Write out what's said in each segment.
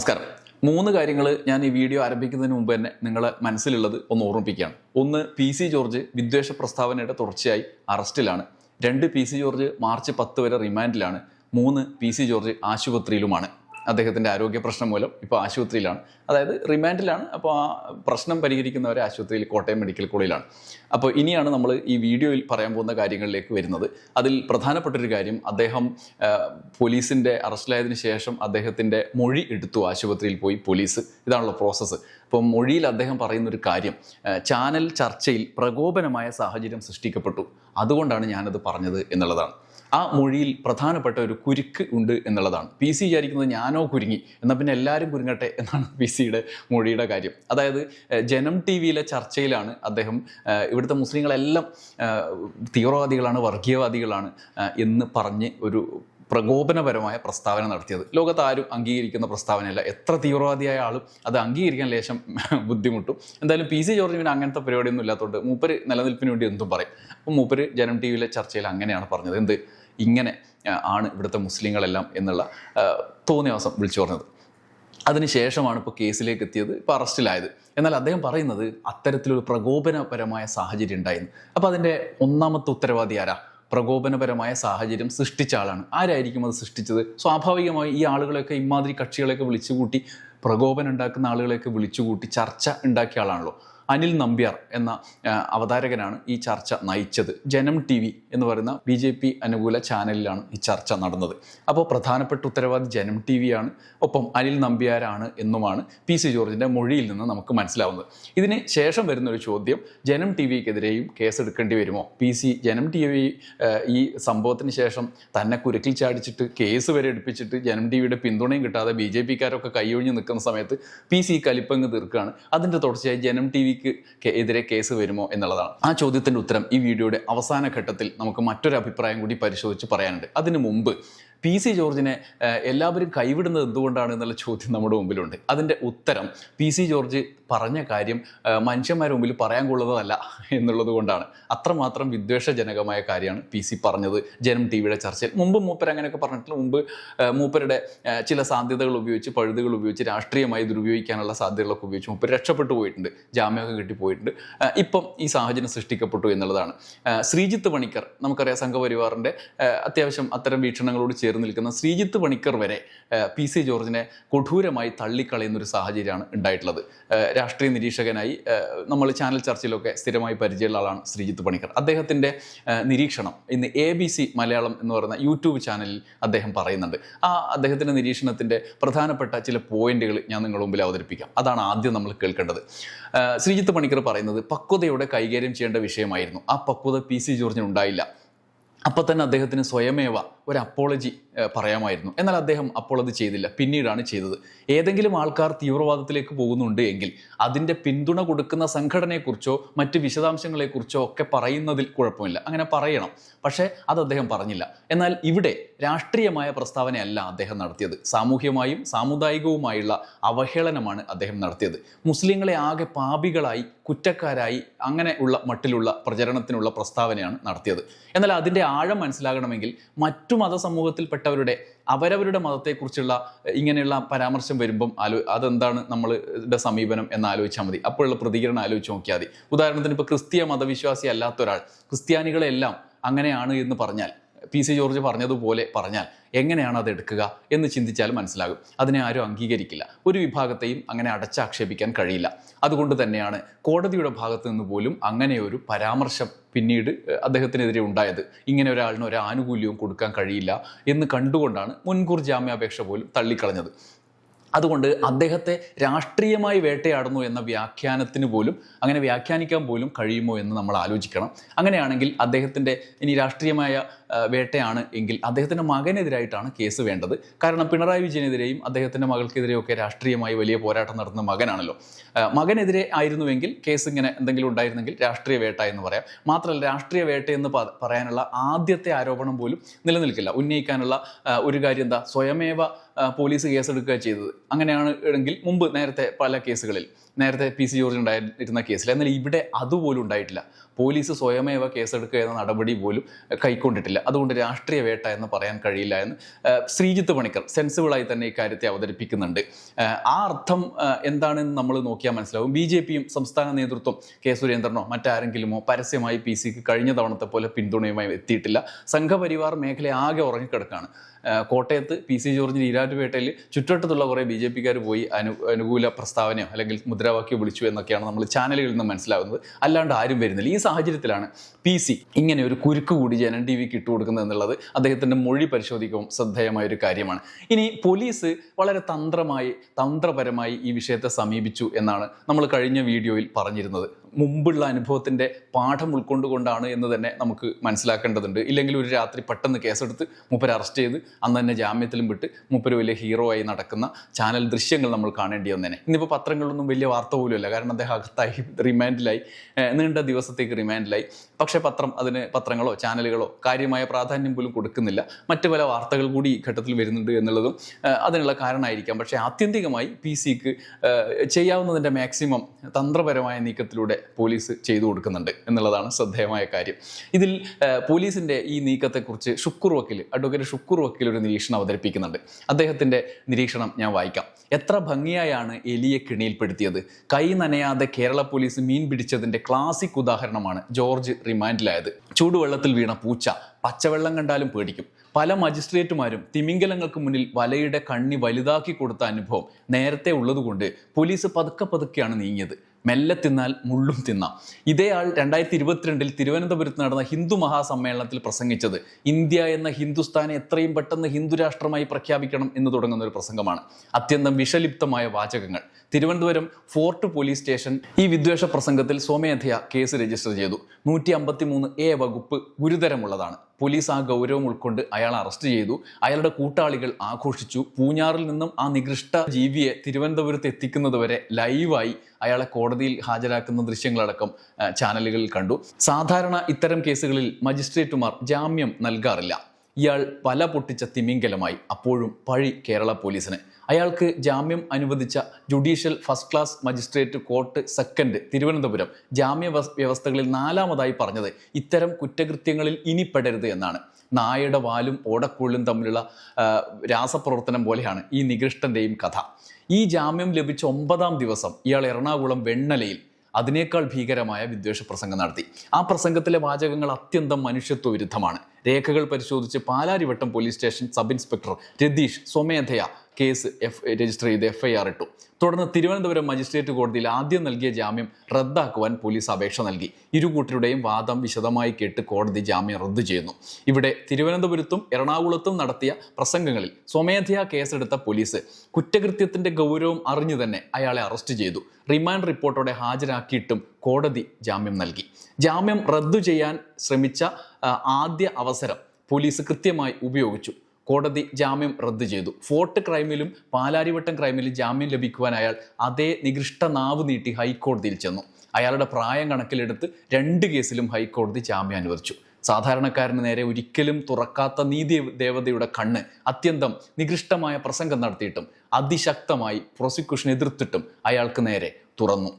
നമസ്കാരം. മൂന്ന് കാര്യങ്ങൾ ഞാൻ ഈ വീഡിയോ ആരംഭിക്കുന്നതിന് മുമ്പ് തന്നെ നിങ്ങളെ മനസ്സിലുള്ളത് ഒന്ന് ഓർമ്മിപ്പിക്കുകയാണ്. ഒന്ന് പി സി ജോർജ് വിദ്വേഷ പ്രസ്താവനയുടെ തുടർച്ചയായി അറസ്റ്റിലാണ്. രണ്ട് പി സി ജോർജ് മാർച്ച് പത്ത് വരെ റിമാൻഡിലാണ്. മൂന്ന് പി സി ജോർജ് ആശുപത്രിയിലുമാണ്. അദ്ദേഹത്തിന്റെ ആരോഗ്യ പ്രശ്നം മൂലം ഇപ്പോൾ ആശുപത്രിയിലാണ്. അതായത് റിമാൻഡിലാണ്. അപ്പോൾ ആ പ്രശ്നം പരിഹരിക്കുന്നവരെ ആശുപത്രിയിൽ കോട്ടയം മെഡിക്കൽ കോളേജിലാണ്. അപ്പോൾ ഇനിയാണ് നമ്മൾ ഈ വീഡിയോയിൽ പറയാൻ പോകുന്ന കാര്യങ്ങളിലേക്ക് വരുന്നത്. അതിൽ പ്രധാനപ്പെട്ടൊരു കാര്യം അദ്ദേഹം പോലീസിന്റെ അറസ്റ്റിലായതിനു ശേഷം അദ്ദേഹത്തിന്റെ മൊഴി എടുത്തു ആശുപത്രിയിൽ പോയി പോലീസ്. ഇതാണല്ലോ പ്രോസസ്സ്. അപ്പോൾ മൊഴിയിൽ അദ്ദേഹം പറയുന്ന ഒരു കാര്യം ചാനൽ ചർച്ചയിൽ പ്രകോപനമായ സാഹചര്യം സൃഷ്ടിക്കപ്പെട്ടു. അതുകൊണ്ടാണ് ഞാനത് പറഞ്ഞത് എന്നുള്ളതാണ്. ആ മൊഴിയിൽ പ്രധാനപ്പെട്ട ഒരു കുരുക്ക് ഉണ്ട് എന്നുള്ളതാണ്. പി സി വിചാരിക്കുന്നത് ഞാനോ കുരുങ്ങി എന്നാൽ പിന്നെ എല്ലാവരും കുരുങ്ങട്ടെ എന്നാണ് പി സിയുടെ മൊഴിയുടെ കാര്യം. അതായത് ജനം ടി വിയിലെ ചർച്ചയിലാണ് അദ്ദേഹം ഇവിടുത്തെ മുസ്ലിങ്ങളെല്ലാം തീവ്രവാദികളാണ് വർഗീയവാദികളാണ് എന്ന് പറഞ്ഞ് ഒരു പ്രകോപനപരമായ പ്രസ്താവന നടത്തിയത്. ലോകത്ത് ആരും അംഗീകരിക്കുന്ന പ്രസ്താവനയല്ല. എത്ര തീവ്രവാദിയായ ആളും അത് അംഗീകരിക്കാൻ ലേശം ബുദ്ധിമുട്ടും. എന്തായാലും പി സി ജോർജിന് അങ്ങനത്തെ പരിപാടിയൊന്നും ഇല്ലാത്തതുകൊണ്ട് മൂപ്പര് നിലനിൽപ്പിന് വേണ്ടി എന്തും പറയും. അപ്പം മൂപ്പര് ജനം ടി വിയിലെ ചർച്ചയിൽ അങ്ങനെയാണ് പറഞ്ഞത്. എന്ത്? ഇങ്ങനെ ആണ് ഇവിടുത്തെ മുസ്ലിങ്ങളെല്ലാം എന്നുള്ള തോന്നിയവാസം വിളിച്ചു പറഞ്ഞത്. അതിനുശേഷമാണ് ഇപ്പോൾ കേസിലേക്ക് എത്തിയത് ഇപ്പോൾ അറസ്റ്റിലായത്. എന്നാൽ അദ്ദേഹം പറയുന്നത് അത്തരത്തിലൊരു പ്രകോപനപരമായ സാഹചര്യം ഉണ്ടായിരുന്നു. അപ്പോൾ അതിന്റെ ഒന്നാമത്തെ ഉത്തരവാദി ആരാ? പ്രകോപനപരമായ സാഹചര്യം സൃഷ്ടിച്ച ആളാണ്. ആരായിരിക്കും അത് സൃഷ്ടിച്ചത്? സ്വാഭാവികമായി ഈ ആളുകളെയൊക്കെ ഇമാതിരി കക്ഷികളെയൊക്കെ വിളിച്ചുകൂട്ടി പ്രകോപനം ഉണ്ടാക്കുന്ന ആളുകളെയൊക്കെ വിളിച്ചുകൂട്ടി ചർച്ച ഉണ്ടാക്കിയ ആളാണല്ലോ. അനിൽ നമ്പ്യാർ എന്ന അവതാരകനാണ് ഈ ചർച്ച നയിച്ചത്. ജനം ടി വി എന്ന് പറയുന്ന ബി ജെ പി അനുകൂല ചാനലിലാണ് ഈ ചർച്ച നടന്നത്. അപ്പോൾ പ്രധാനപ്പെട്ട ഉത്തരവാദി ജനം ടി വിയാണ് ഒപ്പം അനിൽ നമ്പ്യാരാണ് എന്നുമാണ് പി സി ജോർജിന്റെ മൊഴിയിൽ നിന്ന് നമുക്ക് മനസ്സിലാവുന്നത്. ഇതിന് ശേഷം വരുന്ന ഒരു ചോദ്യം ജനം ടി വിക്കെതിരെയും കേസെടുക്കേണ്ടി വരുമോ? P C Janam T V ഈ സംഭവത്തിന് ശേഷം തന്നെ കുരുക്കിൽ ചാടിച്ചിട്ട് കേസ് വരെ എടുപ്പിച്ചിട്ട് ജനം ടി വിയുടെ പിന്തുണയും കിട്ടാതെ ബി ജെ പിക്കാരൊക്കെ കൈയൊഴിഞ്ഞ് നിൽക്കുന്ന സമയത്ത് പി സി കലിപ്പങ്ങ് തീർക്കുകയാണ്. അതിന്റെ തുടർച്ചയായി ജനം ടി വിക്ക് എതിരെ കേസ് വരുമോ എന്നുള്ളതാണ്. ആ ചോദ്യത്തിന്റെ ഉത്തരം ഈ വീഡിയോയുടെ അവസാന ഘട്ടത്തിൽ നമുക്ക് മറ്റൊരു അഭിപ്രായം കൂടി പരിശോധിച്ച് പറയാനുണ്ട്. അതിനു മുമ്പ് പി സി ജോർജിനെ എല്ലാവരും കൈവിടുന്നത് എന്തുകൊണ്ടാണ് എന്നുള്ള ചോദ്യം നമ്മുടെ മുമ്പിലുണ്ട്. അതിന്റെ ഉത്തരം പി സി ജോർജ് പറഞ്ഞ കാര്യം മനുഷ്യന്മാരുടെ മുമ്പിൽ പറയാൻ കൊള്ളുന്നതല്ല എന്നുള്ളത് കൊണ്ടാണ്. അത്രമാത്രം വിദ്വേഷജനകമായ കാര്യമാണ് പി സി പറഞ്ഞത് ജനം ടി വിയുടെ ചർച്ചയിൽ. മുമ്പ് മൂപ്പർ അങ്ങനെയൊക്കെ പറഞ്ഞിട്ടില്ല. മുമ്പ് മൂപ്പരുടെ ചില സാധ്യതകൾ ഉപയോഗിച്ച് പഴുതുകൾ ഉപയോഗിച്ച് രാഷ്ട്രീയമായി ദുരുപയോഗിക്കാനുള്ള സാധ്യതകളൊക്കെ ഉപയോഗിച്ച് മൂപ്പർ രക്ഷപ്പെട്ടു പോയിട്ടുണ്ട്. ജാമ്യമൊക്കെ കിട്ടിപ്പോയിട്ടുണ്ട്. ഇപ്പം ഈ സാഹചര്യം സൃഷ്ടിക്കപ്പെട്ടു എന്നുള്ളതാണ്. ശ്രീജിത്ത് പണിക്കർ നമുക്കറിയാം സംഘപരിവാറിന്റെ അത്യാവശ്യം അത്തരം വീക്ഷണങ്ങളോട് ചേർന്ന് നിൽക്കുന്ന ശ്രീജിത്ത് പണിക്കർ വരെ പി സി ജോർജിനെ കൊടൂരമായി തള്ളിക്കളയുന്ന ഒരു സാഹചര്യമാണ് ഉണ്ടായിട്ടുള്ളത്. രാഷ്ട്രീയ നിരീക്ഷകനായി നമ്മൾ ചാനൽ ചർച്ചയിലൊക്കെ സ്ഥിരമായി പരിചയമുള്ള ആളാണ് ശ്രീജിത്ത് പണിക്കർ. അദ്ദേഹത്തിന്റെ നിരീക്ഷണം ഇന്ന് എ ബി സി മലയാളം എന്ന് പറയുന്ന യൂട്യൂബ് ചാനലിൽ അദ്ദേഹം പറയുന്നുണ്ട്. ആ അദ്ദേഹത്തിന്റെ നിരീക്ഷണത്തിന്റെ പ്രധാനപ്പെട്ട ചില പോയിന്റുകൾ ഞാൻ നിങ്ങളുടെ മുമ്പിൽ അവതരിപ്പിക്കാം. അതാണ് ആദ്യം നമ്മൾ കേൾക്കേണ്ടത്. ശ്രീജിത്ത് പണിക്കർ പറയുന്നത് പക്വതയോടെ കൈകാര്യം ചെയ്യേണ്ട വിഷയമായിരുന്നു. ആ പക്വത പി സി ജോർജിന് ഉണ്ടായില്ല. അപ്പോൾ തന്നെ അദ്ദേഹത്തിന് സ്വയമേവ ഒരു അപ്പോളജി പറയാമായിരുന്നു. എന്നാൽ അദ്ദേഹം അപ്പോൾ അത് ചെയ്തില്ല. പിന്നീടാണ് ചെയ്തത്. ഏതെങ്കിലും ആൾക്കാർ തീവ്രവാദത്തിലേക്ക് പോകുന്നുണ്ട് എങ്കിൽ അതിന്റെ പിന്തുണ കൊടുക്കുന്ന സംഘടനയെക്കുറിച്ചോ മറ്റ് വിശദാംശങ്ങളെക്കുറിച്ചോ ഒക്കെ പറയുന്നതിൽ കുഴപ്പമില്ല. അങ്ങനെ പറയണം. പക്ഷേ അത് അദ്ദേഹം പറഞ്ഞില്ല. എന്നാൽ ഇവിടെ രാഷ്ട്രീയമായ പ്രസ്താവനയല്ല അദ്ദേഹം നടത്തിയത്. സാമൂഹ്യമായും സാമുദായികവുമായുള്ള അവഹേളനമാണ് അദ്ദേഹം നടത്തിയത്. മുസ്ലിങ്ങളെ ആകെ പാപികളായി കുറ്റക്കാരായി അങ്ങനെ ഉള്ള മട്ടിലുള്ള പ്രചരണത്തിനുള്ള പ്രസ്താവനയാണ് നടത്തിയത്. എന്നാൽ അതിന്റെ ആഴം മനസ്സിലാകണമെങ്കിൽ മറ്റു മതസമൂഹത്തിൽപ്പെട്ടവരുടെ അവരവരുടെ മതത്തെക്കുറിച്ചുള്ള ഇങ്ങനെയുള്ള പരാമർശം വരുമ്പം ആലോ അതെന്താണ് നമ്മളുടെ സമീപനം എന്ന് ആലോചിച്ചാൽ മതി. അപ്പോഴുള്ള പ്രതികരണം ആലോചിച്ച് നോക്കിയാൽ മതി. ഉദാഹരണത്തിന് ഇപ്പോൾ ക്രിസ്തീയ മതവിശ്വാസി അല്ലാത്ത ഒരാൾ ക്രിസ്ത്യാനികളെല്ലാം അങ്ങനെയാണ് എന്ന് പറഞ്ഞാൽ പി സി ജോർജ് പറഞ്ഞതുപോലെ പറഞ്ഞാൽ എങ്ങനെയാണ് അത് എടുക്കുക എന്ന് ചിന്തിച്ചാൽ മനസ്സിലാകും. അതിനെ ആരും അംഗീകരിക്കില്ല. ഒരു വിഭാഗത്തെയും അങ്ങനെ അടച്ചാക്ഷേപിക്കാൻ കഴിയില്ല. അതുകൊണ്ട് തന്നെയാണ് കോടതിയുടെ ഭാഗത്ത് നിന്ന് പോലും അങ്ങനെ ഒരു പരാമർശം പിന്നീട് അദ്ദേഹത്തിനെതിരെ ഉണ്ടായത്. ഇങ്ങനെ ഒരാളിന് ഒരു ആനുകൂല്യവും കൊടുക്കാൻ കഴിയില്ല എന്ന് കണ്ടുകൊണ്ടാണ് മുൻകൂർ ജാമ്യാപേക്ഷ പോലും തള്ളിക്കളഞ്ഞത്. അതുകൊണ്ട് അദ്ദേഹത്തെ രാഷ്ട്രീയമായി വേട്ടയാടുന്നു എന്ന വ്യാഖ്യാനത്തിന് പോലും അങ്ങനെ വ്യാഖ്യാനിക്കാൻ പോലും കഴിയുമോ എന്ന് നമ്മൾ ആലോചിക്കണം. അങ്ങനെയാണെങ്കിൽ അദ്ദേഹത്തിന്റെ ഇനി രാഷ്ട്രീയമായ വേട്ടയാണ് എങ്കിൽ അദ്ദേഹത്തിന്റെ മകനെതിരായിട്ടാണ് കേസ് വേണ്ടത്. കാരണം പിണറായി വിജയനെതിരെയും അദ്ദേഹത്തിന്റെ മകൾക്കെതിരെയൊക്കെ രാഷ്ട്രീയമായി വലിയ പോരാട്ടം നടത്തുന്ന മകനാണല്ലോ. മകനെതിരെ ആയിരുന്നുവെങ്കിൽ കേസ് ഇങ്ങനെ എന്തെങ്കിലും ഉണ്ടായിരുന്നെങ്കിൽ രാഷ്ട്രീയ വേട്ട എന്ന് പറയാം. മാത്രമല്ല രാഷ്ട്രീയ വേട്ട എന്ന് പറയാനുള്ള ആദ്യത്തെ ആരോപണം പോലും നിലനിൽക്കില്ല. ഉന്നയിക്കാനുള്ള ഒരു കാര്യം എന്താ? സ്വയമേവ പോലീസ് കേസെടുക്കുക ചെയ്തത്. അങ്ങനെയാണ് എങ്കിൽ മുമ്പ് നേരത്തെ പല കേസുകളിൽ നേരത്തെ പി സി ജോർജ് ഉണ്ടായിരുന്ന കേസിൽ. എന്നാൽ ഇവിടെ അതുപോലും ഉണ്ടായിട്ടില്ല. പോലീസ് സ്വയമേവ കേസെടുക്കുക എന്ന നടപടി പോലും കൈക്കൊണ്ടിട്ടില്ല. അതുകൊണ്ട് രാഷ്ട്രീയ വേട്ട എന്ന് പറയാൻ കഴിയില്ല എന്ന് ശ്രീജിത്ത് പണിക്കർ സെൻസിബിളായി തന്നെ ഇക്കാര്യത്തെ അവതരിപ്പിക്കുന്നുണ്ട്. ആ, അർത്ഥം എന്താണെന്ന് നമ്മൾ നോക്കിയാൽ മനസ്സിലാവും. ബി ജെ പിയും സംസ്ഥാന നേതൃത്വം കെ സുരേന്ദ്രനോ മറ്റാരെങ്കിലുമോ പരസ്യമായി പി സിക്ക് കഴിഞ്ഞ തവണത്തെ പോലെ പിന്തുണയുമായി എത്തിയിട്ടില്ല. സംഘപരിവാർ മേഖല ആകെ ഉറങ്ങിക്കിടക്കാണ്. കോട്ടയത്ത് പി സി ജോർജിന്റെ ഈരാറ്റുപേട്ടയിൽ ചുറ്റുവട്ടത്തുള്ള കുറേ ബി ജെ പിക്കാർ പോയി അനു അനുകൂല പ്രസ്താവനയോ അല്ലെങ്കിൽ മുദ്രാവാക്യം വിളിച്ചു എന്നൊക്കെയാണ് നമ്മൾ ചാനലുകളിൽ നിന്ന് മനസ്സിലാകുന്നത് അല്ലാണ്ട് ആരും വരുന്നില്ല. ഈ സാഹചര്യത്തിലാണ് പി സി ഇങ്ങനെ ഒരു കുരുക്ക് കൂടി ജനൻ ടി വിക്ക് ഇട്ടുകൊടുക്കുന്നത് എന്നുള്ളത് അദ്ദേഹത്തിന്റെ മൊഴി പരിശോധിക്കവും ശ്രദ്ധേയമായ ഒരു കാര്യമാണ്. ഇനി പോലീസ് വളരെ തന്ത്രമായി തന്ത്രപരമായി ഈ വിഷയത്തെ സമീപിച്ചു എന്നാണ് നമ്മൾ കഴിഞ്ഞ വീഡിയോയിൽ പറഞ്ഞിരുന്നത്. മുമ്പുള്ള അനുഭവത്തിന്റെ പാഠം ഉൾക്കൊണ്ടുകൊണ്ടാണ് എന്ന് തന്നെ നമുക്ക് മനസ്സിലാക്കേണ്ടതുണ്ട്. ഇല്ലെങ്കിൽ ഒരു രാത്രി പെട്ടെന്ന് കേസെടുത്ത് മൂപ്പരെ അറസ്റ്റ് ചെയ്ത് അന്ന് തന്നെ ജാമ്യത്തിലും വിട്ട് മൂപ്പര് വലിയ ഹീറോ ആയി നടക്കുന്ന ചാനൽ ദൃശ്യങ്ങൾ നമ്മൾ കാണേണ്ടി വന്നേനെ. ഇന്നിപ്പോൾ പത്രങ്ങളിലൊന്നും വലിയ വാർത്ത പോലുമില്ല കാരണം അദ്ദേഹം അകത്തായി റിമാൻഡിലായി നീണ്ട ദിവസത്തേക്ക് റിമാൻഡിലായി പക്ഷേ പത്രം അതിന് പത്രങ്ങളോ ചാനലുകളോ കാര്യമായ പ്രാധാന്യം പോലും കൊടുക്കുന്നില്ല. മറ്റു പല വാർത്തകൾ കൂടി ഈ ഘട്ടത്തിൽ വരുന്നുണ്ട് എന്നുള്ളതും അതിനുള്ള കാരണമായിരിക്കാം. പക്ഷേ ആത്യന്തികമായി പി സിക്ക് ചെയ്യാവുന്നതിന്റെ മാക്സിമം തന്ത്രപരമായ നീക്കത്തിലൂടെ പോലീസ് ചെയ്തു കൊടുക്കുന്നുണ്ട് എന്നുള്ളതാണ് ശ്രദ്ധേയമായ കാര്യം. ഇതിൽ പോലീസിന്റെ ഈ നീക്കത്തെക്കുറിച്ച് ഷുക്കൂർ വക്കീൽ അഡ്വക്കേറ്റ് ഷുക്കൂർ വക്കീൽ ഒരു നിരീക്ഷണം അവതരിപ്പിക്കുന്നുണ്ട്. അദ്ദേഹത്തിന്റെ നിരീക്ഷണം ഞാൻ വായിക്കാം. എത്ര ഭംഗിയായാണ് എലിയെ കിണിയിൽപ്പെടുത്തിയത്. കൈ നനയാതെ കേരള പോലീസ് മീൻ പിടിച്ചതിന്റെ ക്ലാസിക് ഉദാഹരണമാണ് ജോർജ് റിമാൻഡിലായത്. ചൂടുവെള്ളത്തിൽ വീണ പൂച്ച പച്ചവെള്ളം കണ്ടാലും പേടിക്കും. പല മജിസ്ട്രേറ്റുമാരും തിമിംഗലങ്ങൾക്ക് മുന്നിൽ വലയുടെ കണ്ണി വലുതാക്കി കൊടുത്ത അനുഭവം നേരത്തെ ഉള്ളതുകൊണ്ട് പോലീസ് പതുക്കെ പതുക്കെയാണ് നീങ്ങിയത്. മെല്ലെ തിന്നാൽ മുള്ളും തിന്നാം. ഇതേ ആൾ രണ്ടായിരത്തി ഇരുപത്തിരണ്ടിൽ തിരുവനന്തപുരത്ത് നടന്ന ഹിന്ദു മഹാസമ്മേളനത്തിൽ പ്രസംഗിച്ചത് ഇന്ത്യ എന്ന ഹിന്ദുസ്ഥാനെ എത്രയും പെട്ടെന്ന് ഹിന്ദു രാഷ്ട്രമായി പ്രഖ്യാപിക്കണം എന്ന് തുടങ്ങുന്ന ഒരു പ്രസംഗമാണ്. അത്യന്തം വിഷലിപ്തമായ വാചകങ്ങൾ. തിരുവനന്തപുരം ഫോർട്ട് പോലീസ് സ്റ്റേഷൻ ഈ വിദ്വേഷ പ്രസംഗത്തിൽ സ്വമേധയാ കേസ് രജിസ്റ്റർ ചെയ്തു. നൂറ്റി എ വകുപ്പ് ഗുരുതരമുള്ളതാണ്. പോലീസ് ആ ഗൗരവം ഉൾക്കൊണ്ട് അയാൾ അറസ്റ്റ് ചെയ്തു. അയാളുടെ കൂട്ടാളികൾ ആഘോഷിച്ചു. പൂഞ്ഞാറിൽ നിന്നും ആ നികൃഷ്ട ജീവിയെ തിരുവനന്തപുരത്ത് എത്തിക്കുന്നത് വരെ ലൈവായി അയാളെ കോടതിയിൽ ഹാജരാക്കുന്ന ദൃശ്യങ്ങളടക്കം ചാനലുകളിൽ കണ്ടു. സാധാരണ ഇത്തരം കേസുകളിൽ മജിസ്ട്രേറ്റുമാർ ജാമ്യം നൽകാറില്ല. ഇയാൾ പല പൊട്ടിച്ച തിമിങ്കലമായി അപ്പോഴും പഴി കേരള പോലീസിന്. അയാൾക്ക് ജാമ്യം അനുവദിച്ച judicial first class magistrate court second Thiruvananthapuram ജാമ്യ വ്യവസ്ഥകളിൽ നാലാമതായി പറഞ്ഞത് ഇത്തരം കുറ്റകൃത്യങ്ങളിൽ ഇനി പെടരുത് എന്നാണ്. നായയുടെ വാലും ഓടക്കുള്ളും തമ്മിലുള്ള രാസപ്രവർത്തനം പോലെയാണ് ഈ നികൃഷ്ടന്റെയും കഥ. ഈ ജാമ്യം ലഭിച്ച ഒമ്പതാം ദിവസം ഇയാൾ എറണാകുളം വെണ്ണലയിൽ അതിനേക്കാൾ ഭീകരമായ വിദ്വേഷ പ്രസംഗം നടത്തി. ആ പ്രസംഗത്തിലെ വാചകങ്ങൾ അത്യന്തം മനുഷ്യത്വ വിരുദ്ധമാണ്. രേഖകൾ പരിശോധിച്ച് Palarivattom police station sub inspector Ratheesh സ്വമേധയ case F register ചെയ്ത് എഫ്ഐആർ ഇട്ടു. തുടർന്ന് തിരുവനന്തപുരം മജിസ്ട്രേറ്റ് കോടതിയിൽ ആദ്യം നൽകിയ ജാമ്യം റദ്ദാക്കുവാൻ പോലീസ് അപേക്ഷ നൽകി. ഇരു കൂട്ടരുടെയും വാദം വിശദമായി കേട്ട് കോടതി ജാമ്യം റദ്ദു ചെയ്യുന്നു. ഇവിടെ തിരുവനന്തപുരത്തും എറണാകുളത്തും നടത്തിയ പ്രസംഗങ്ങളിൽ സ്വമേധയാ കേസെടുത്ത പോലീസ് കുറ്റകൃത്യത്തിന്റെ ഗൗരവം അറിഞ്ഞു തന്നെ അയാളെ അറസ്റ്റ് ചെയ്തു. റിമാൻഡ് റിപ്പോർട്ടോടെ ഹാജരാക്കിയിട്ടും കോടതി ജാമ്യം നൽകി. ജാമ്യം റദ്ദു ചെയ്യാൻ ശ്രമിച്ച ആദ്യ അവസരം പോലീസ് കൃത്യമായി ഉപയോഗിച്ചു. കോടതി ജാമ്യം റദ്ദു ചെയ്തു. ഫോർട്ട് ക്രൈമിലും പാലാരിവട്ടം ക്രൈമിലും ജാമ്യം ലഭിക്കുവാൻ അയാൾ അതേ നികൃഷ്ട നാവ് നീട്ടി ഹൈക്കോടതിയിൽ ചെന്നു. അയാളുടെ പ്രായം കണക്കിലെടുത്ത് രണ്ട് കേസിലും ഹൈക്കോടതി ജാമ്യം അനുവദിച്ചു. സാധാരണക്കാരന് നേരെ ഒരിക്കലും തുറക്കാത്ത നീതി ദേവതയുടെ കണ്ണ് അത്യന്തം നികൃഷ്ടമായ പ്രസംഗം നടത്തിയിട്ടും അതിശക്തമായി പ്രോസിക്യൂഷൻ എതിർത്തിട്ടും അയാൾക്ക് നേരെ തുറന്നു.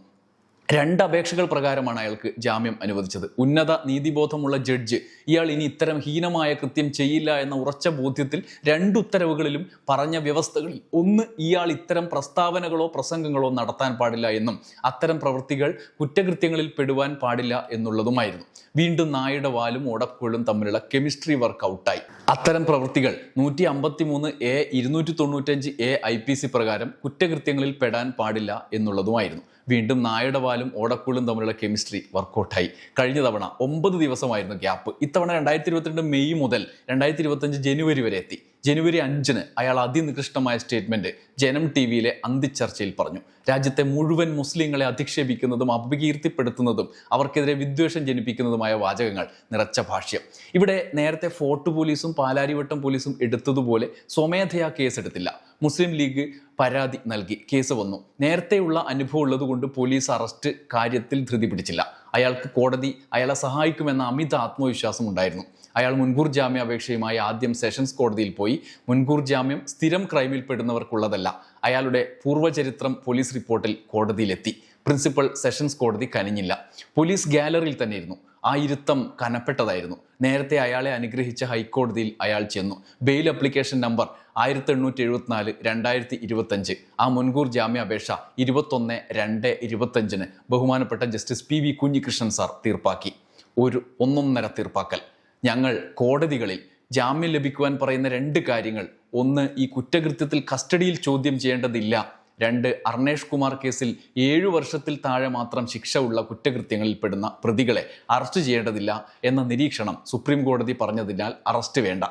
രണ്ട് അപേക്ഷകൾ പ്രകാരമാണ് അയാൾക്ക് ജാമ്യം അനുവദിച്ചത്. ഉന്നത നീതിബോധമുള്ള ജഡ്ജ് ഇയാൾ ഇനി ഇത്തരം ഹീനമായ കൃത്യം ചെയ്യില്ല എന്ന ഉറച്ച ബോധ്യത്തിൽ രണ്ട് ഉത്തരവുകളിലും പറഞ്ഞ വ്യവസ്ഥകളിൽ ഒന്ന് ഇയാൾ ഇത്തരം പ്രസ്താവനകളോ പ്രസംഗങ്ങളോ നടത്താൻ പാടില്ല എന്നും അത്തരം പ്രവൃത്തികൾ കുറ്റകൃത്യങ്ങളിൽ പെടുവാൻ പാടില്ല എന്നുള്ളതുമായിരുന്നു. വീണ്ടും നായുടെ വാലും ഓടക്കുഴലും തമ്മിലുള്ള കെമിസ്ട്രി വർക്കൗട്ടായി. അത്തരം പ്രവൃത്തികൾ നൂറ്റി അമ്പത്തി മൂന്ന് എ ഇരുന്നൂറ്റി തൊണ്ണൂറ്റഞ്ച് എ ഐ പി സി പ്രകാരം കുറ്റകൃത്യങ്ങളിൽ പെടാൻ പാടില്ല എന്നുള്ളതുമായിരുന്നു. വീണ്ടും നായുടെ ഓടക്കുള്ളും തമ്മിലുള്ള കെമിസ്ട്രി വർക്കൗട്ടായി കഴിഞ്ഞ തവണ ഒമ്പത് ദിവസമായിരുന്നു ഗ്യാപ്പ് ഇത്തവണ രണ്ടായിരത്തി ഇരുപത്തിരണ്ട് മെയ് മുതൽ രണ്ടായിരത്തി ഇരുപത്തഞ്ച് ജനുവരി വരെ എത്തി. ജനുവരി അഞ്ചിന് അയാൾ അതിനികൃഷ്ടമായ സ്റ്റേറ്റ്മെന്റ് ജനം ടി വിയിലെ അന്തിച്ചർച്ചയിൽ പറഞ്ഞു. രാജ്യത്തെ മുഴുവൻ മുസ്ലിങ്ങളെ അധിക്ഷേപിക്കുന്നതും അപകീർത്തിപ്പെടുത്തുന്നതും അവർക്കെതിരെ വിദ്വേഷം ജനിപ്പിക്കുന്നതുമായ വാചകങ്ങൾ നിറച്ച ഭാഷ്യം. ഇവിടെ നേരത്തെ ഫോർട്ട് പോലീസും പാലാരിവട്ടം പോലീസും എടുത്തതുപോലെ സ്വമേധയാ കേസെടുത്തില്ല. മുസ്ലിം ലീഗ് പരാതി നൽകി. കേസ് വന്നു. നേരത്തെയുള്ള അനുഭവം ഉള്ളതുകൊണ്ട് പോലീസ് അറസ്റ്റ് കാര്യത്തിൽ ധൃതി പിടിച്ചില്ല. അയാൾക്ക് കോടതി അയാളെ സഹായിക്കുമെന്ന അമിത ആത്മവിശ്വാസം ഉണ്ടായിരുന്നു. അയാൾ മുൻകൂർ ജാമ്യാപേക്ഷയുമായി ആദ്യം സെഷൻസ് കോടതിയിൽ പോയി. മുൻകൂർ ജാമ്യം സ്ഥിരം ക്രൈമിൽ പെടുന്നവർക്കുള്ളതല്ല അയാളുടെ പൂർവചരിത്രം പോലീസ് റിപ്പോർട്ടിൽ കോടതിയിലെത്തി. പ്രിൻസിപ്പൽ സെഷൻസ് കോടതി കനിഞ്ഞില്ല. പോലീസ് ഗാലറിയിൽ തന്നെയിരുന്നു. ആ ഇരുത്തം കനപ്പെട്ടതായിരുന്നു. നേരത്തെ അയാളെ അനുഗ്രഹിച്ച ഹൈക്കോടതിയിൽ അയാൾ ചെന്നു. ബെയിൽ അപ്ലിക്കേഷൻ നമ്പർ ആയിരത്തി എണ്ണൂറ്റി എഴുപത്തിനാല് രണ്ടായിരത്തി ഇരുപത്തഞ്ച് ആ മുൻകൂർ ജാമ്യാപേക്ഷ ഇരുപത്തൊന്ന് രണ്ട് ഇരുപത്തഞ്ചിന് ബഹുമാനപ്പെട്ട justice P V Kunhikrishnan sir തീർപ്പാക്കി. ഒരു ഒന്നൊന്നര തീർപ്പാക്കൽ. ഞങ്ങൾ കോടതികളിൽ ജാമ്യം ലഭിക്കുവാൻ പറയുന്ന രണ്ട് കാര്യങ്ങൾ. ഒന്ന് ഈ കുറ്റകൃത്യത്തിൽ കസ്റ്റഡിയിൽ ചോദ്യം ചെയ്യേണ്ടതില്ല രണ്ട് അർണേഷ് കുമാർ കേസിൽ ഏഴു വർഷത്തിൽ താഴെ മാത്രം ശിക്ഷ ഉള്ള കുറ്റകൃത്യങ്ങളിൽ പെടുന്ന പ്രതികളെ അറസ്റ്റ് ചെയ്യേണ്ടതില്ല എന്ന നിരീക്ഷണം സുപ്രീം കോടതി പറഞ്ഞതിനാൽ അറസ്റ്റ് വേണ്ട.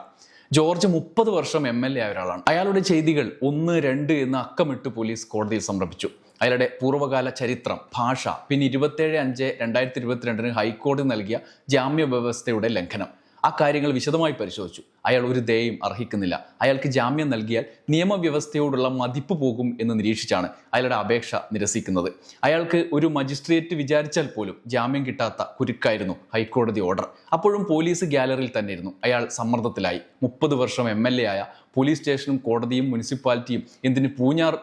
ജോർജ് മുപ്പത് വർഷം എം എൽ എ ആയ ഒരാളാണ്. അയാളുടെ ചെയ്തികൾ ഒന്ന് രണ്ട് എന്ന് അക്കമിട്ട് പോലീസ് കോടതിയിൽ സമർപ്പിച്ചു. അയാളുടെ പൂർവകാല ചരിത്രം ഭാഷ പിന്നെ ഇരുപത്തേഴ് അഞ്ച് രണ്ടായിരത്തി ഇരുപത്തിരണ്ടിന് ഹൈക്കോടതി നൽകിയ ജാമ്യ വ്യവസ്ഥയുടെ ലംഘനം. ആ കാര്യങ്ങൾ വിശദമായി പരിശോധിച്ചു. അയാൾ ഒരു ദയയും അർഹിക്കുന്നില്ല. അയാൾക്ക് ജാമ്യം നൽകിയാൽ നിയമവ്യവസ്ഥയോടുള്ള മതിപ്പ് പോകും എന്ന് നിരീക്ഷിച്ചാണ് അയാളുടെ അപേക്ഷ നിരസിക്കുന്നത്. അയാൾക്ക് ഒരു മജിസ്ട്രേറ്റ് വിചാരിച്ചാൽ പോലും ജാമ്യം കിട്ടാത്ത കുരുക്കായിരുന്നു ഹൈക്കോടതി ഓർഡർ. അപ്പോഴും പോലീസ് ഗ്യാലറിയിൽ തന്നെയിരുന്നു. അയാൾ സമ്മർദ്ദത്തിലായി. മുപ്പത് വർഷം എ ആയ പോലീസ് സ്റ്റേഷനും കോടതിയും മുനിസിപ്പാലിറ്റിയും എന്തിന് പൂഞ്ഞാർ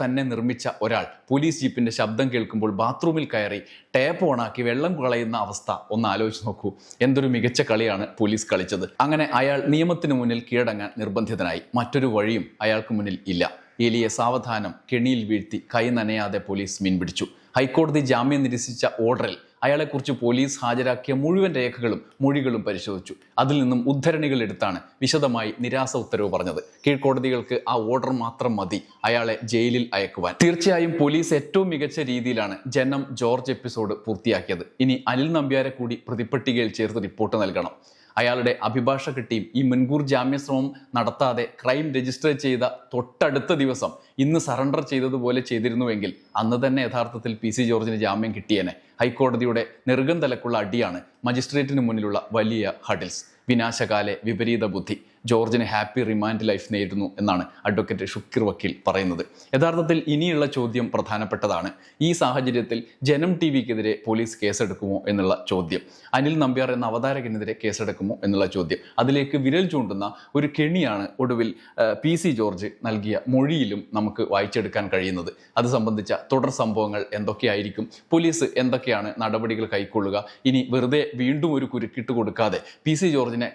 തന്നെ നിർമ്മിച്ച ഒരാൾ. പോലീസ് ജീപ്പിന്റെ ശബ്ദം കേൾക്കുമ്പോൾ ബാത്റൂമിൽ കയറി ടേപ്പ് ഓണാക്കി വെള്ളം കളയുന്ന അവസ്ഥ ഒന്ന് ആലോചിച്ച് നോക്കൂ. എന്തൊരു മികച്ച കളിയാണ് പോലീസ് കളിച്ചത്. അങ്ങനെ അയാൾ നിയമത്തിന് മുന്നിൽ കീഴടങ്ങാൻ നിർബന്ധിതനായി. മറ്റൊരു വഴിയും അയാൾക്ക് മുന്നിൽ ഇല്ല. എലിയെ സാവധാനം കെണിയിൽ വീഴ്ത്തി കൈ നനയാതെ പോലീസ് മീൻപിടിച്ചു. ഹൈക്കോടതി ജാമ്യം നിരസിച്ച ഓർഡറിൽ അയാളെക്കുറിച്ച് പോലീസ് ഹാജരാക്കിയ മുഴുവൻ രേഖകളും മൊഴികളും പരിശോധിച്ചു. അതിൽ നിന്നും ഉദ്ധരണികൾ എടുത്താണ് വിശദമായി നിരാസ ഉത്തരവ് പറഞ്ഞത്. കീഴ്ക്കോടതികൾക്ക് ആ ഓർഡർ മാത്രം മതി. അയാളെ ജയിലിൽ അയക്കുവാൻ. തീർച്ചയായും പോലീസ് ഏറ്റവും മികച്ച രീതിയിലാണ് ജനം ജോർജ് എപ്പിസോഡ് പൂർത്തിയാക്കിയത്. ഇനി അനിൽ നമ്പ്യാരെ കൂടി പ്രതിപ്പട്ടികയിൽ ചേർത്ത് റിപ്പോർട്ട് നൽകണം. അയാളുടെ അഭിഭാഷക ടീം ഈ മുൻകൂർ ജാമ്യശ്രമം നടത്താതെ ക്രൈം രജിസ്റ്റർ ചെയ്ത തൊട്ടടുത്ത ദിവസം ഇന്ന് സറണ്ടർ ചെയ്തതുപോലെ ചെയ്തിരുന്നുവെങ്കിൽ അന്ന് തന്നെ യഥാർത്ഥത്തിൽ പി സി ജോർജിന് ജാമ്യം കിട്ടിയേനെ. ഹൈക്കോടതിയുടെ നെറുകം തലക്കുള്ള അടിയാണ് മജിസ്ട്രേറ്റിന് മുന്നിലുള്ള വലിയ ഹഡിൽസ്. വിനാശകാലെ വിപരീത ബുദ്ധി. ജോർജിന് ഹാപ്പി റിമാൻഡ് ലൈഫ് നേരിടുന്നു എന്നാണ് അഡ്വക്കേറ്റ് ഷുക്കിർ വക്കീൽ പറയുന്നത്. യഥാർത്ഥത്തിൽ ഇനിയുള്ള ചോദ്യം പ്രധാനപ്പെട്ടതാണ്. ഈ സാഹചര്യത്തിൽ ജനം ടി വിക്കെതിരെ പോലീസ് കേസെടുക്കുമോ എന്നുള്ള ചോദ്യം. അനിൽ നമ്പ്യാർ എന്ന അവതാരകനെതിരെ കേസെടുക്കുമോ എന്നുള്ള ചോദ്യം. അതിലേക്ക് വിരൽ ചൂണ്ടുന്ന ഒരു കെണിയാണ് ഒടുവിൽ പി സി ജോർജ് നൽകിയ മൊഴിയിലും നമുക്ക് വായിച്ചെടുക്കാൻ കഴിയുന്നത്. അത് സംബന്ധിച്ച തുടർ സംഭവങ്ങൾ എന്തൊക്കെയായിരിക്കും? പോലീസ് എന്തൊക്കെയാണ് നടപടികൾ കൈക്കൊള്ളുക? ഇനി വെറുതെ വീണ്ടും ഒരു കുരുക്കിട്ട് കൊടുക്കാതെ പി സി ജോർജിനെ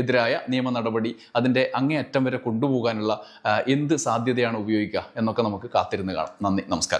എതിരായ നിയമ നടപടി അതിന്റെ അങ്ങേയറ്റം വരെ കൊണ്ടുപോകാനുള്ള എന്ത് സാധ്യതയാണ് ഉപയോഗിക്കുക എന്നൊക്കെ നമുക്ക് കാത്തിരുന്ന് കാണാം. നന്ദി നമസ്കാരം.